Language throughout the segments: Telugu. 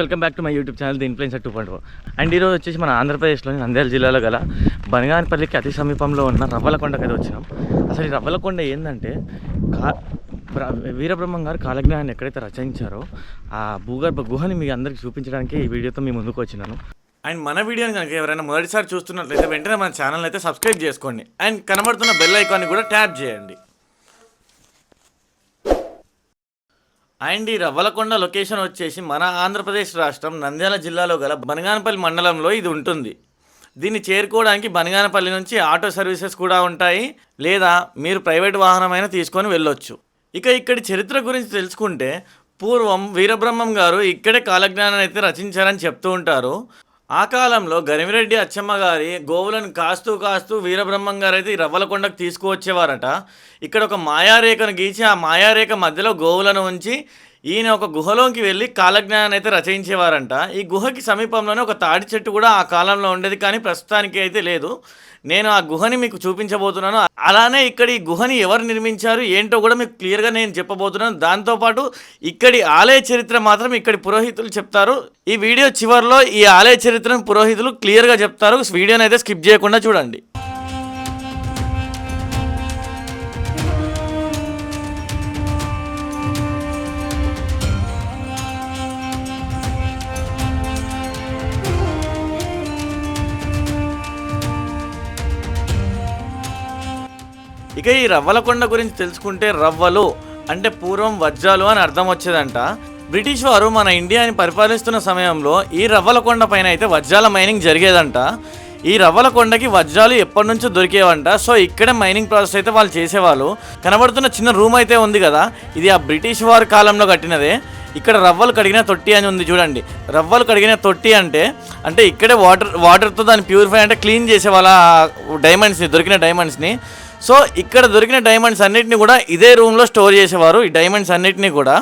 Welcome back to my YouTube channel the influencer two point and ఈరోజు వచ్చేసి మన ఆంధ్రప్రదేశ్లోని నంద్యాల జిల్లాలో గల బనగానపల్లికి అతి సమీపంలో ఉన్న రవ్వలకొండకి అయితే వచ్చినాం. అసలు ఈ రవ్వలకొండ ఏంటంటే కా వీరబ్రహ్మం గారు కాలజ్ఞానాన్ని ఎక్కడైతే రచయించారో ఆ భూగర్భ గుహని మీ అందరికి చూపించడానికి ఈ వీడియోతో మీ ముందుకు వచ్చినాను. అండ్ మన వీడియోని కనుక ఎవరైనా మొదటిసారి చూస్తున్నట్లయితే వెంటనే మన ఛానల్ అయితే సబ్స్క్రైబ్ చేసుకోండి. అండ్ కనబడుతున్న బెల్ ఐకాన్ని కూడా ట్యాప్ చేయండి. అండ్ ఈ రవ్వలకొండ లొకేషన్ వచ్చేసి మన ఆంధ్రప్రదేశ్ రాష్ట్రం నంద్యాల జిల్లాలో గల బనగానపల్లి మండలంలో ఇది ఉంటుంది. దీన్ని చేరుకోవడానికి బనగానపల్లి నుంచి ఆటో సర్వీసెస్ కూడా ఉంటాయి. లేదా మీరు ప్రైవేట్ వాహనమైనా తీసుకొని వెళ్ళొచ్చు. ఇక ఇక్కడి చరిత్ర గురించి తెలుసుకుంటే పూర్వం వీరబ్రహ్మం గారు ఇక్కడే కాలజ్ఞానాన్ని అయితే రచించారని చెప్తూ ఉంటారు. ఆ కాలంలో గరిమిరెడ్డి అచ్చమ్మ గారి గోవులను కాస్తూ కాస్తూ వీరబ్రహ్మం గారైతే రవ్వలకొండకు తీసుకువచ్చేవారట. ఇక్కడ ఒక మాయారేఖను గీచి ఆ మాయారేఖ మధ్యలో గోవులను ఉంచి ఈయన ఒక గుహలోకి వెళ్ళి కాలజ్ఞానాన్ని అయితే రచయించేవారంట. ఈ గుహకి సమీపంలోనే ఒక తాడి చెట్టు కూడా ఆ కాలంలో ఉండేది కానీ ప్రస్తుతానికి అయితే లేదు. నేను ఆ గుహని మీకు చూపించబోతున్నాను. అలానే ఇక్కడ ఈ గుహని ఎవరు నిర్మించారు ఏంటో కూడా మీకు క్లియర్గా నేను చెప్పబోతున్నాను. దాంతోపాటు ఇక్కడి ఆలయ చరిత్ర మాత్రం ఇక్కడి పురోహితులు చెప్తారు. ఈ వీడియో చివరిలో ఈ ఆలయ చరిత్రను పురోహితులు క్లియర్గా చెప్తారు. వీడియోని అయితే స్కిప్ చేయకుండా చూడండి. ఇక ఈ రవ్వలకొండ గురించి తెలుసుకుంటే రవ్వలు అంటే పూర్వం వజ్రాలు అని అర్థం వచ్చేదంట. బ్రిటిష్ వారు మన ఇండియాని పరిపాలిస్తున్న సమయంలో ఈ రవ్వలకొండ పైన అయితే వజ్రాల మైనింగ్ జరిగేదంట. ఈ రవ్వలకొండకి వజ్రాలు ఎప్పటి నుంచో దొరికేవంట. సో ఇక్కడే మైనింగ్ ప్రాసెస్ అయితే వాళ్ళు చేసేవాళ్ళు. కనబడుతున్న చిన్న రూమ్ అయితే ఉంది కదా ఇది ఆ బ్రిటిష్ వారి కాలంలో కట్టినదే. ఇక్కడ రవ్వలు కడిగిన తొట్టి అని ఉంది చూడండి. రవ్వలు కడిగిన తొట్టి అంటే అంటే ఇక్కడే వాటర్ వాటర్తో దాన్ని ప్యూరిఫై అంటే క్లీన్ చేసే వాళ్ళ డైమండ్స్ని దొరికిన డైమండ్స్ని. సో ఇక్కడ దొరికిన డైమండ్స్ అన్నిటిని కూడా ఇదే రూమ్లో స్టోర్ చేసేవారు ఈ డైమండ్స్ అన్నిటిని కూడా.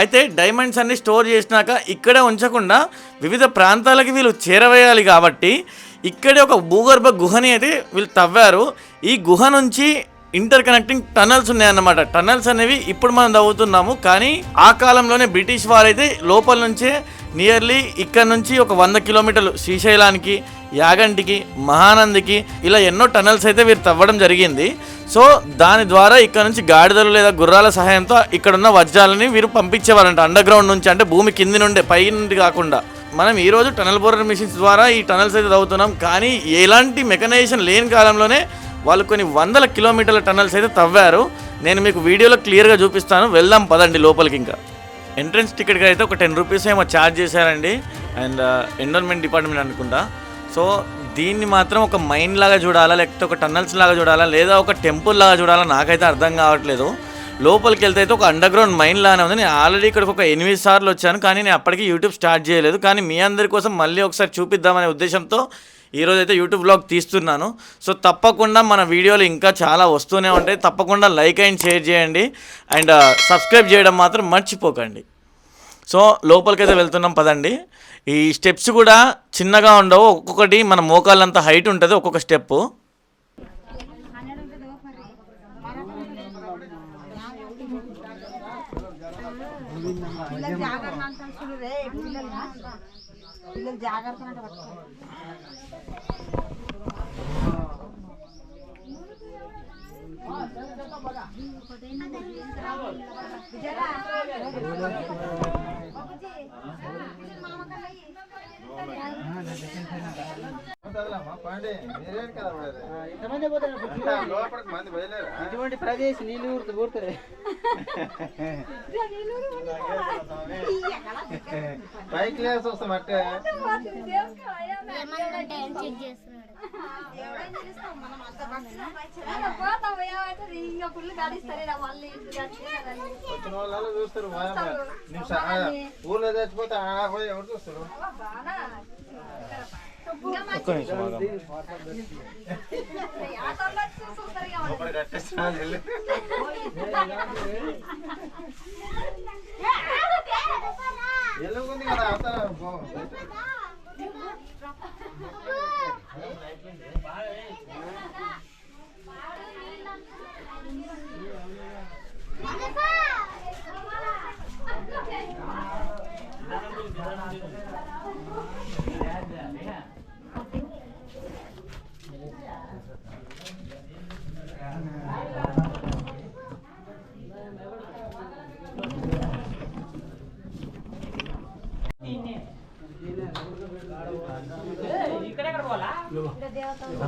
అయితే డైమండ్స్ అన్ని స్టోర్ చేసినాక ఇక్కడే ఉంచకుండా వివిధ ప్రాంతాలకి వీళ్ళు చేరవేయాలి కాబట్టి ఇక్కడే ఒక భూగర్భ గుహని అయితే వీళ్ళు తవ్వారు. ఈ గుహ నుంచి ఇంటర్ కనెక్టింగ్ టనల్స్ ఉన్నాయన్నమాట. టనల్స్ అనేవి ఇప్పుడు మనం తవ్వుతున్నాము కానీ ఆ కాలంలోనే బ్రిటిష్ వారైతే లోపల నుంచే నియర్లీ ఇక్కడ నుంచి ఒక వంద కిలోమీటర్లు శ్రీశైలానికి యాగంటికి మహానందికి ఇలా ఎన్నో టనల్స్ అయితే వీరు తవ్వడం జరిగింది. సో దాని ద్వారా ఇక్కడ నుంచి గాడిదలు లేదా గుర్రాల సహాయంతో ఇక్కడ ఉన్న వజ్రాలని వీరు పంపించేవారంట. అండర్ గ్రౌండ్ నుంచి అంటే భూమి కింది నుండే పై నుండి కాకుండా. మనం ఈరోజు టనల్ బోరర్ మిషన్స్ ద్వారా ఈ టనల్స్ అయితే తవ్వుతున్నాం. కానీ ఎలాంటి మెకనైజేషన్ లేని కాలంలోనే వాళ్ళు కొన్ని వందల కిలోమీటర్ల టనల్స్ అయితే తవ్వారు. నేను మీకు వీడియోలో క్లియర్గా చూపిస్తాను. వెళ్దాం పదండి లోపలికి ఇంకా. ఎంట్రన్స్ టికెట్కి అయితే ఒక టెన్ రూపీస్ ఏమో ఛార్జ్ చేశారండి. అండ్ ఎన్వైర్మెంట్ డిపార్ట్మెంట్ అనుకుంటా. సో దీన్ని మాత్రం ఒక మైన్ లాగా చూడాలా లేకపోతే ఒక టన్నల్స్ లాగా చూడాలా లేదా ఒక టెంపుల్ లాగా చూడాలా నాకైతే అర్థం కావట్లేదు. లోపలికి వెళ్తే అయితే ఒక అండర్ గ్రౌండ్ మైన్ లానే ఉంది. నేను ఆల్రెడీ ఇక్కడికి ఒక ఎనిమిది సార్లు వచ్చాను కానీ నేను అప్పటికి యూట్యూబ్ స్టార్ట్ చేయలేదు. కానీ మీ అందరి కోసం మళ్ళీ ఒకసారి చూపిద్దామనే ఉద్దేశంతో ఈరోజు అయితే యూట్యూబ్ బ్లాగ్ తీస్తున్నాను. సో తప్పకుండా మన వీడియోలు ఇంకా చాలా వస్తూనే ఉంటాయి. తప్పకుండా లైక్ అండ్ షేర్ చేయండి. అండ్ సబ్స్క్రైబ్ చేయడం మాత్రం మర్చిపోకండి. సో లోపలికైతే వెళ్తున్నాం పదండి. ఈ స్టెప్స్ కూడా చిన్నగా ఉండవు. ఒక్కొక్కటి మన మోకాళ్ళంత హైట్ ఉంటుంది ఒక్కొక్క స్టెప్. జాగ్రత్త ఇటువంటి ప్రదేశ్ నీళ్ళు ఊరుతు ఊరుతుంది పైకి లేసి వస్తాం అట్టే. వచ్చిన వాళ్ళు చూస్తారు ఊర్లో చచ్చిపోతే ఎవరు చూస్తారు? ఒక్క నిమిషం. ఎల్లుగుంది కదా పో. ఆ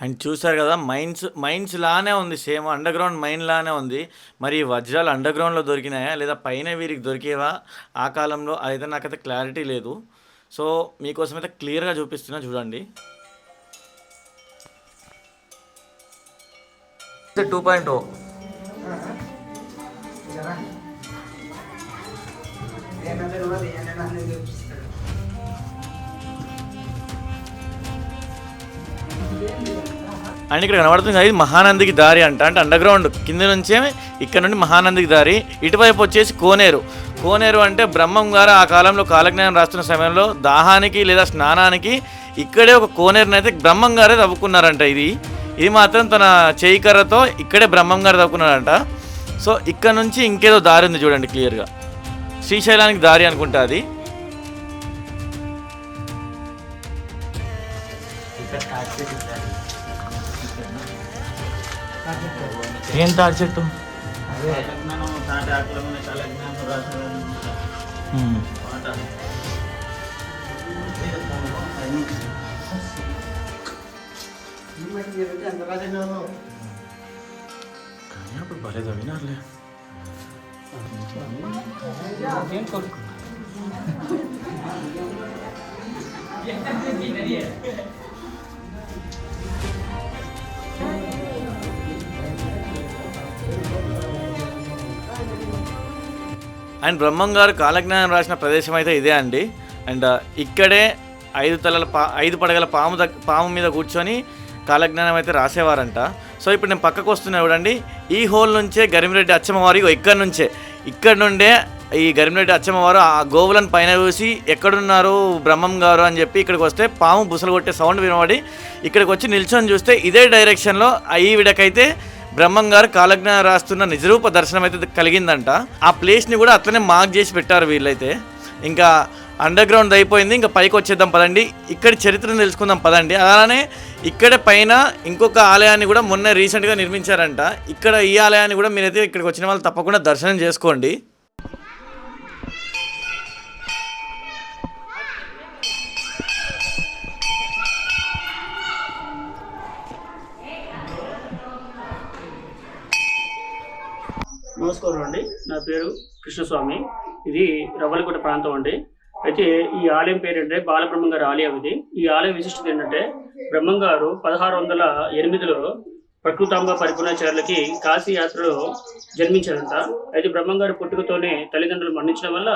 అండ్ చూసారు కదా మైన్స్ మైన్స్ లానే ఉంది సేమ్ అండర్ గ్రౌండ్ మైన్ లానే ఉంది. మరి వజ్రాలు అండర్ గ్రౌండ్లో దొరికినాయా? లేదా పైన వీరికి దొరికేవా? ఆ కాలంలో అయితే నాకైతే క్లారిటీ లేదు. సో మీకోసం అయితే క్లియర్గా చూపిస్తున్నా చూడండి. Two point oh. అండ్ ఇక్కడ కనబడుతుంది అది మహానందికి దారి అంట. అంటే అండర్ గ్రౌండ్ కింద నుంచే ఇక్కడ నుండి మహానందికి దారి. ఇటువైపు వచ్చేసి కోనేరు. కోనేరు అంటే బ్రహ్మం గారు ఆ కాలంలో కాలజ్ఞానం రాస్తున్న సమయంలో దాహానికి లేదా స్నానానికి ఇక్కడే ఒక కోనేరుని అయితే బ్రహ్మం గారే తవ్వుకున్నారంట ఇది. ఇది మాత్రం తన చేయి కర్రతో ఇక్కడే బ్రహ్మం గారు తవ్వుకున్నారంట సో ఇక్కడ నుంచి ఇంకేదో దారి ఉంది చూడండి క్లియర్గా. శ్రీశైలానికి దారి అనుకుంటా అది. ఏం తాడి చెట్టు? కానీ అప్పుడు భలే తవ్వినారులే అండ్ బ్రహ్మం గారు కాలజ్ఞానం రాసిన ప్రదేశం అయితే ఇదే అండి. అండ్ ఇక్కడే ఐదు తలల పా ఐదు పడగల పాము పాము మీద కూర్చొని కాలజ్ఞానం అయితే రాసేవారంట. సో ఇప్పుడు నేను పక్కకు వస్తున్నా చూడండి. ఈ హోల్ నుంచే గరిమిరెడ్డి అచ్చమ్మవారి ఇక్కడి ఇక్కడ నుంచే. ఇక్కడ నుండే ఈ గరిమిరెడ్డి అచ్చమ్మవారు ఆ గోవులను పైన చూసి ఎక్కడున్నారు బ్రహ్మం గారు అని చెప్పి ఇక్కడికి వస్తే పాము బుసలు కొట్టే సౌండ్ వినబడి ఇక్కడికి వచ్చి నిల్చొని చూస్తే ఇదే డైరెక్షన్లో ఈ విడకైతే బ్రహ్మం గారు కాలజ్ఞానం రాస్తున్న నిజరూప దర్శనం అయితే కలిగిందంట. ఆ ప్లేస్ని కూడా అట్లనే మార్క్ చేసి పెట్టారు వీళ్ళైతే. ఇంకా అండర్ గ్రౌండ్ అయిపోయింది. ఇంకా పైకి వచ్చేద్దాం పదండి. ఇక్కడ చరిత్రను తెలుసుకుందాం పదండి. అలానే ఇక్కడ పైన ఇంకొక ఆలయాన్ని కూడా మొన్న రీసెంట్గా నిర్మించారంట. ఇక్కడ ఈ ఆలయాన్ని కూడా మీరైతే ఇక్కడికి వచ్చిన వాళ్ళు తప్పకుండా దర్శనం చేసుకోండి. నమస్కారం అండి. నా పేరు కృష్ణస్వామి. ఇది రవ్వలకోట ప్రాంతం అండి. అయితే ఈ ఆలయం పేరంటే బాలబ్రహ్మం గారి ఆలయం ఇది. ఈ ఆలయం విశిష్టత ఏంటంటే బ్రహ్మం గారు పదహారు వందల ఎనిమిదిలో ప్రకృతాంబ పరిపూర్ణాచార్యులకి కాశీ యాత్రలో జన్మించారంట. అయితే బ్రహ్మం గారి పుట్టుకతోనే తల్లిదండ్రులు మరణించడం వల్ల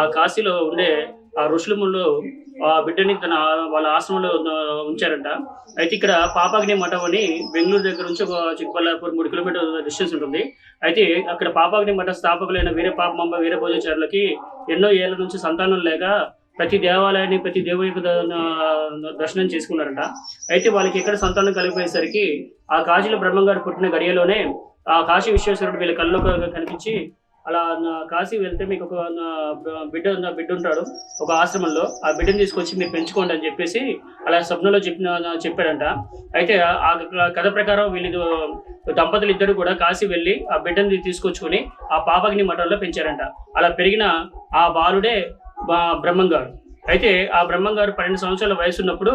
ఆ కాశీలో ఉండే ఆ ఋషులములు ఆ బిడ్డని తన వాళ్ళ ఆశ్రమంలో ఉంచారంట. అయితే ఇక్కడ పాపాగ్ని మఠం అని బెంగళూరు దగ్గర నుంచి ఒక చిక్కబల్లాపూర్ మూడు కిలోమీటర్ డిస్టెన్స్ ఉంటుంది. అయితే అక్కడ పాపాగ్ని మఠ స్థాపకులైన వీరే పాపమంబ వీర భోజాచారులకి ఎన్నో ఏళ్ళ నుంచి సంతానం లేక ప్రతి దేవాలయాన్ని ప్రతి దేవుని యొక్క దర్శనం చేసుకున్నారంట. అయితే వాళ్ళకి ఎక్కడ సంతానం కలిగిపోయేసరికి ఆ కాశీలో బ్రహ్మంగారు పుట్టిన గడియలోనే ఆ కాశీ విశ్వేశ్వరుడు వీళ్ళ కళ్ళలో కనిపించి అలా కాశీ వెళ్తే మీకు ఒక బిడ్డ బిడ్డ ఉంటాడు ఒక ఆశ్రమంలో. ఆ బిడ్డను తీసుకొచ్చి మీరు పెంచుకోండి అని చెప్పేసి అలా స్వప్నంలో చెప్పిన చెప్పాడంట. అయితే ఆ కథ ప్రకారం వీళ్ళు దంపతులు ఇద్దరు కూడా కాశీ వెళ్ళి ఆ బిడ్డని తీసుకొచ్చుకొని ఆ పాపగ్ని మఠంలో పెంచారంట. అలా పెరిగిన ఆ బాలుడే బ్రహ్మంగారు బ్రహ్మం గారు అయితే ఆ బ్రహ్మం గారు పన్నెండు సంవత్సరాల వయసు ఉన్నప్పుడు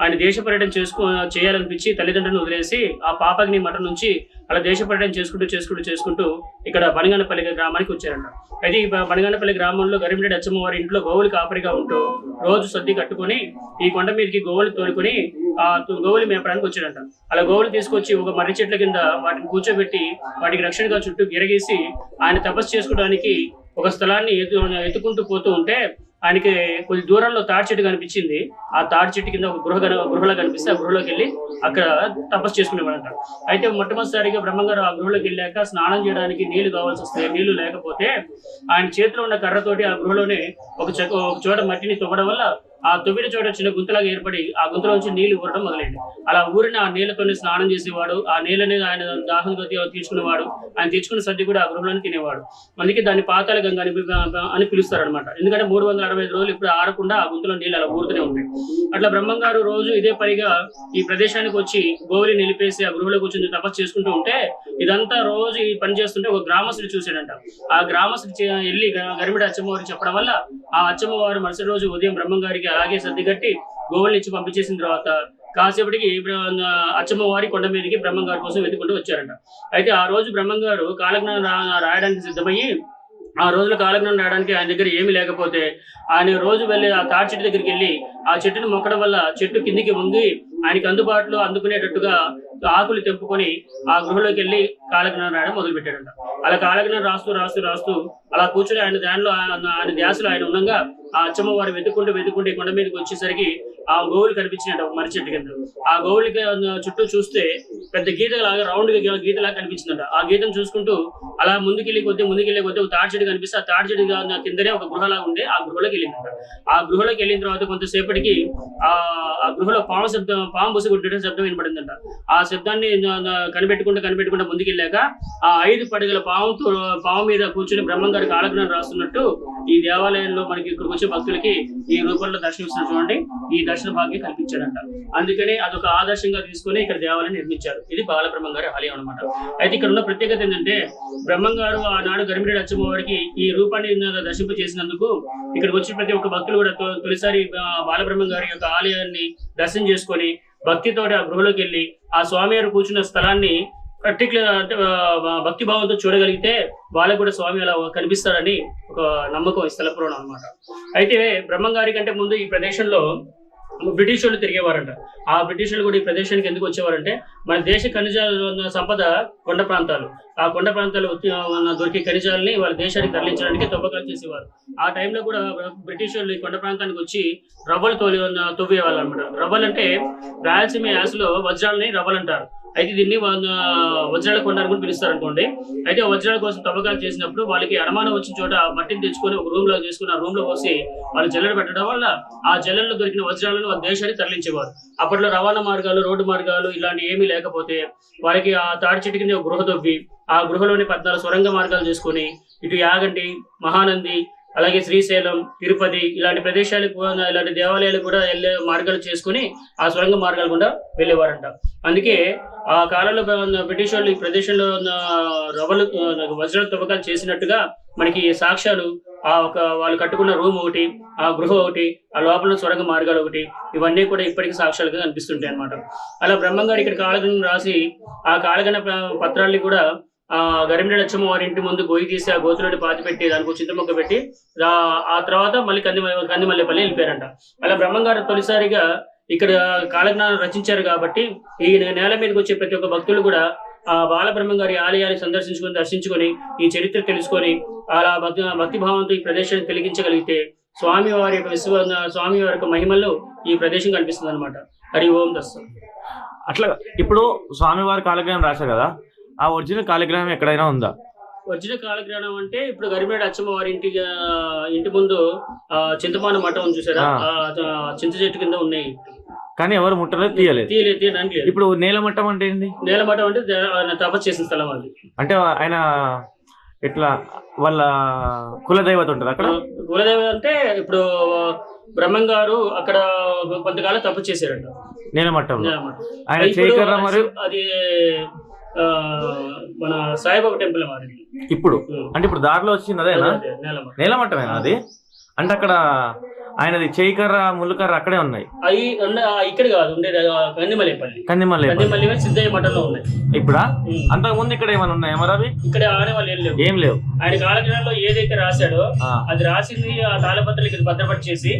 ఆయన దేశ పర్యటన చేసుకో చేయాలనిపించి తల్లిదండ్రులను వదిలేసి ఆ పాపగ్ని మఠం నుంచి అలా దేశ పర్యటన చేసుకుంటూ చేసుకుంటూ చేసుకుంటూ ఇక్కడ బనగానపల్లి గ్రామానికి వచ్చారంట. అయితే ఈ బనగానపల్లి గ్రామంలో గరిమిరెడ్డి అచ్చమ్మవారి ఇంట్లో గోవులు కాపరిగా ఉంటూ రోజు సర్ది కట్టుకొని ఈ కొండ మీదకి గోవులు తోలుకొని ఆ గోవులు మేపడానికి వచ్చాడంట అలా గోవులు తీసుకొచ్చి ఒక మర్రి చెట్ల కింద వాటిని కూర్చోబెట్టి వాటికి రక్షణగా చుట్టూ గిరగేసి ఆయన తపస్సు చేసుకోవడానికి ఒక స్థలాన్ని ఎత్తు ఎత్తుకుంటూ పోతూ ఉంటే ఆయనకి కొద్ది దూరంలో తాడి చెట్టు కనిపించింది. ఆ తాడి చెట్టు కింద ఒక గృహ గృహలో కనిపిస్తే ఆ గృహలోకి వెళ్ళి అక్కడ తపస్సు చేసుకునేవాడంట. అయితే మొట్టమొదటిసారిగా బ్రహ్మంగారు ఆ గృహలోకి వెళ్ళాక స్నానం చేయడానికి నీళ్ళు కావాల్సి వస్తే నీళ్ళు లేకపోతే ఆయన చేతిలో ఉన్న కర్రతోటి ఆ గృహలోనే ఒక చెక్క ఒక చోట మట్టిని తవ్వడం వల్ల ఆ తవ్విన చోట చిన్న గుంతలాగా ఏర్పడి ఆ గుంతలోంచి నీళ్ళు ఊరడం మొదలైంది. అలా ఊరిన ఆ నీళ్ళతోనే స్నానం చేసేవాడు ఆ నీళ్ళని ఆయన దాహం తీసుకునేవాడు ఆయన తెచ్చుకున్న సర్ది కూడా ఆ గృహంలో తినేవాడు. అందుకే దాన్ని పాతాల గంగ అని అని పిలుస్తారు అనమాట ఎందుకంటే మూడు వందల అరవై ఐదు రోజులు ఇప్పుడు ఆరకుండా ఆ గుంతలో నీళ్ళు అలా ఊరుతూనే ఉంటాయి. అట్లా బ్రహ్మంగారు రోజు ఇదే పనిగా ఈ ప్రదేశానికి వచ్చి గోవుని నిలిపేసి ఆ గృహలో కూర్చొని తపస్సు చేసుకుంటూ ఉంటే ఇదంతా రోజు ఈ పని చేస్తుంటే ఒక గ్రామస్తుడు చూశాడంట. ఆ గ్రామస్తుడు వెళ్ళి గరిమిడి అచ్చమ్మవారికి చెప్పడం వల్ల ఆ అచ్చమ్మవారు మరుసటి రోజు ఉదయం బ్రహ్మంగారికి అలాగే సర్దిగట్టి గోవుల్ని ఇచ్చి పంపించేసిన తర్వాత కాసేపటికి అచ్చమ్మవారి కొండ మీదకి బ్రహ్మం గారి కోసం వెతుకుంటూ వచ్చారంట. అయితే ఆ రోజు బ్రహ్మం గారు కాలజ్ఞానం రాయడానికి సిద్ధమయ్యి ఆ రోజుల కాలజ్ఞానం రాయడానికి ఆయన దగ్గర ఏమీ లేకపోతే ఆయన రోజు వెళ్ళి ఆ తాడి చెట్టు దగ్గరికి వెళ్ళి ఆ చెట్టుని మొక్కడం వల్ల చెట్టు కిందికి వంగి ఆయనకి అందుబాటులో అందుకునేటట్టుగా ఆకులు తెంపుకొని ఆ గృహలోకి వెళ్ళి కాలజ్ఞానం రాయడం మొదలుపెట్టాడంట. అలా కాలజ్ఞానం రాస్తూ రాస్తూ రాస్తూ అలా కూర్చొని ఆయన దానిలో ఆయన ధ్యాసలో ఆయన ఉండగా ఆ అచ్చమ్మ వారు వెతుక్కుంటూ వెతుక్కుంటూ కొండ మీదకి వచ్చేసరికి ఆ గోవులు కనిపించినట్టు ఒక మర్రి చెట్టు కింద. ఆ గోవులకి చుట్టూ చూస్తే పెద్ద గీత లాగా రౌండ్గా గీత లాగా ఆ గీతను చూసుకుంటూ అలా ముందుకెళ్ళి కొద్ది ముందుకెళ్ళి కొద్దీ ఒక తాడి చెట్టు కనిపిస్తే ఆ తాడి చెట్టు కిందనే ఒక గృహలా ఉండే ఆ గృహలోకి వెళ్ళిందట. ఆ గృహలోకి వెళ్ళిన తర్వాత కొంతసేపటికి ఆ ఆ గృహలో పాము శబ్దం పాము బుస కొట్టే శబ్దం వినపడిందంట. ఆ శబ్దాన్ని కనిపెట్టుకుంటూ కనిపెట్టుకుంటూ ముందుకెళ్ళాక ఆ ఐదు పడగల పాముతో పాము మీద కూర్చుని బ్రహ్మం గారి కాలజ్ఞానం రాస్తున్నట్టు ఈ దేవాలయంలో మనకి ఇక్కడికి వచ్చే భక్తులకి ఈ రూపంలో దర్శనమిస్తున్నారు చూడండి. ఈ దర్శన భాగ్యం కల్పించాడంట అందుకనే అదొక ఆదర్శంగా తీసుకొని ఇక్కడ దేవాలయం నిర్మించారు. ఇది బాలబ్రహ్మం గారి ఆలయం అనమాట అయితే ఇక్కడ ఉన్న ప్రత్యేకత ఏంటంటే బ్రహ్మం గారు ఆనాడు గరిమిడి అచ్చమ్మవారికి ఈ రూపాన్ని దర్శింపు చేసినందుకు ఇక్కడికి వచ్చిన ప్రతి ఒక్క భక్తులు కూడా తొలిసారి బాలబ్రహ్మ బాలబ్రహ్మం గారి యొక్క ఆలయాన్ని దర్శనం చేసుకొని భక్తితోటి ఆ గృహలోకి వెళ్ళి ఆ స్వామివారు కూర్చున్న స్థలాన్ని పర్టికులర్ అంటే భక్తి భావంతో చూడగలిగితే వాళ్ళకు కూడా స్వామి అలా కనిపిస్తారని ఒక నమ్మకం ఈ స్థల పురాణం అనమాట అయితే బ్రహ్మంగారి కంటే ముందు ఈ ప్రదేశంలో బ్రిటిష్ వాళ్ళు తిరిగేవారంట. ఆ బ్రిటిష్ వాళ్ళు కూడా ఈ ప్రదేశానికి ఎందుకు వచ్చేవారంటే మన దేశ ఖనిజాలు ఉన్న సంపద కొండ ప్రాంతాలు. ఆ కొండ ప్రాంతాలు ఉన్న దొరికే ఖనిజాలని వాళ్ళ దేశానికి తరలించడానికి తవ్వకాలు చేసేవారు. ఆ టైంలో కూడా బ్రిటిష్ వాళ్ళు ఈ కొండ ప్రాంతానికి వచ్చి రవ్వలు తోలి తవ్వేవాళ్ళు అనమాట రవ్వలు అంటే రాయలసీమ యాసలో వజ్రాలని రవ్వలు అంటారు అయితే దీన్ని వజ్రాల కొండ అని కూడా పిలుస్తారు అనుకోండి అయితే వజ్రాల కోసం తవ్వకాలు చేసినప్పుడు వాళ్ళకి అనుమానం వచ్చిన చోట మట్టిని తెచ్చుకొని ఒక రూమ్లో చేసుకుని ఆ రూమ్లో పోసి వాళ్ళు జల్లెడ పెట్టడం వల్ల ఆ జల్లెల్లో దొరికిన వజ్రాలను వాళ్ళ దేశానికి తరలించేవారు. అప్పట్లో రవాణా మార్గాలు రోడ్డు మార్గాలు ఇలాంటి ఏమీ లేకపోతే వాళ్ళకి ఆ తాడి చెట్టు కింద ఒక గృహ దొవ్వి ఆ గృహలోని పద్నాలుగు సొరంగ మార్గాలు చేసుకుని ఇటు యాగంటి మహానంది అలాగే శ్రీశైలం తిరుపతి ఇలాంటి ప్రదేశాలకు ఇలాంటి దేవాలయాలకు కూడా వెళ్ళే మార్గాలు చేసుకుని ఆ సొరంగ మార్గాలు కూడా వెళ్ళేవారంట. అందుకే ఆ కాలంలో బ్రిటిష్ వాళ్ళు ఈ ప్రదేశంలో ఉన్న రవలు వజ్ర తవ్వకాలు చేసినట్టుగా మనకి సాక్ష్యాలు ఆ ఒక వాళ్ళు కట్టుకున్న రూమ్ ఒకటి ఆ గృహ ఒకటి ఆ లోపల సొరంగ మార్గాలు ఒకటి ఇవన్నీ కూడా ఇప్పటికీ సాక్ష్యాలుగా కనిపిస్తుంటాయి అన్నమాట. అలా బ్రహ్మంగారు ఇక్కడ కాళగణం రాసి ఆ కాళగణ పత్రాల్ని కూడా ఆ గరిమిడి లక్ష్మ వారి ఇంటి ముందు గొయ్యి తీసి ఆ గోతులోని పాతి పెట్టి దానికి ఒక పెట్టి ఆ- తర్వాత మళ్ళీ కంది కందిమల్లేపల్లి వెళ్ళిపోయారంట. అలా బ్రహ్మంగారు తొలిసారిగా ఇక్కడ కాలజ్ఞానం రచించారు కాబట్టి ఈ నేల మీదకి వచ్చే ప్రతి ఒక్క భక్తులు కూడా ఆ బాలబ్రహ్మం గారి ఆలయాన్ని సందర్శించుకొని దర్శించుకొని ఈ చరిత్ర తెలుసుకొని అలా భక్తి భక్తి భావంతో ఈ ప్రదేశాన్ని తెలిగించగలిగితే స్వామి వారి యొక్క విశ్వ స్వామి వారి యొక్క మహిమల్లో ఈ ప్రదేశం కనిపిస్తుంది అనమాట హరి ఓం దస్సు అట్లా ఇప్పుడు స్వామివారి కాలజ్ఞానం రాశారు కదా ఆ ఒరిజినల్ కాలజ్ఞానం ఎక్కడైనా ఉందా? వచ్చిన కాలగ్రహణం అంటే ఇప్పుడు గరిమేడు అచ్చమ్మ వారి ఇంటి ఇంటి ముందు చింతమాన మఠం చూసారా? చింత చెట్టు కింద ఉన్నాయి. కానీ ఎవరు ముట్టలేదు తీయలేదు. తీయలేదు తీయడానికి. ఇప్పుడు నేలమట్టం అంటే ఏంది? నేల మఠం అంటే తపస్సు చేసిన స్థలం అది. అంటే ఆయన ఎట్లా వాళ్ళ కులదైవత ఉంటుంది అక్కడ? కులదేవి అంటే ఇప్పుడు బ్రహ్మం గారు అక్కడ కొంతకాలం తపస్సు చేశారంట. నేల మఠం. ఆయన మరియు అది మన సాయిబాబా టెంపుల్ మారింది ఇప్పుడు? అంటే ఇప్పుడు దారిలో వచ్చింది అదేనా. నేలమట్టమేనా అది? అంటే అక్కడ ఆయనది చేయికర్ర ముళ్ళకర్ర అక్కడే ఉన్నాయి. అవి ఇక్కడ కాదు ఉండేది కందిమల్లేపల్లి. కందిమల్లె కందిమల్లి సిద్ధయ్య మఠంలో ఉన్నాయి. ఇప్పుడా. అంతకు ముందు ఇక్కడ ఏమైనా ఉన్నాయా మరి అవి? ఇక్కడ ఆడవాళ్ళు ఏం లేవు. ఏం లేవు. ఆయన కాలజ్ఞానంలో ఏదైతే రాశాడో అది రాసింది ఆ తాళపత్రాలు ఇక్కడ భద్రపరిచి చేసి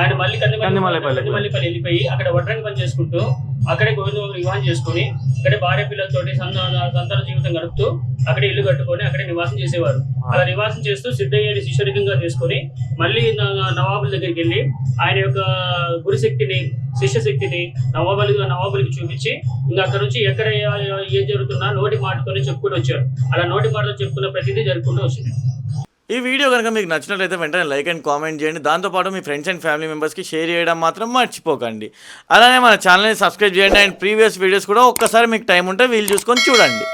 ఆయన మళ్ళీ కందిమల్లి కందిమల్లిపల్లి. కందిమల్లిపల్లి వెళ్ళిపోయి అక్కడ వడ్రంగి పని చేసుకుంటూ అక్కడే గోవింద వివాహం చేసుకుని అక్కడే భార్య పిల్లలతోటి సంతాన సంతాన జీవితం గడుపుతూ అక్కడే ఇల్లు కట్టుకొని అక్కడే నివాసం చేసేవారు. అలా నివాసం చేస్తూ సిద్ధయ్యని శిష్యరికంగా తీసుకొని మళ్ళీ నవాబుల దగ్గరికి వెళ్ళి ఆయన యొక్క గురుశక్తిని శిష్యశక్తిని నవాబులు నవాబులకి చూపించి ఇంకా అక్కడ నుంచి ఎక్కడ ఏ- ఏం జరుగుతున్నా నోటి మాటతోనే చెప్పుకుంటూ వచ్చారు. అలా నోటి మాటతో చెప్పుకున్న ప్రతిదీ జరుపుకుంటూ వచ్చింది. ఈ వీడియో కనుక మీకు నచ్చినట్లయితే వెంటనే లైక్ అండ్ కామెంట్ చేయండి. దాంతోపాటు మీ ఫ్రెండ్స్ అండ్ ఫ్యామిలీ మెంబర్స్కి షేర్ చేయడం మాత్రం మర్చిపోకండి. అలానే మన ఛానల్ని సబ్స్క్రైబ్ చేయండి. అండ్ ప్రీవియస్ వీడియోస్ కూడా ఒక్కసారి మీకు టైం ఉంటే వీలు చూసుకొని చూడండి.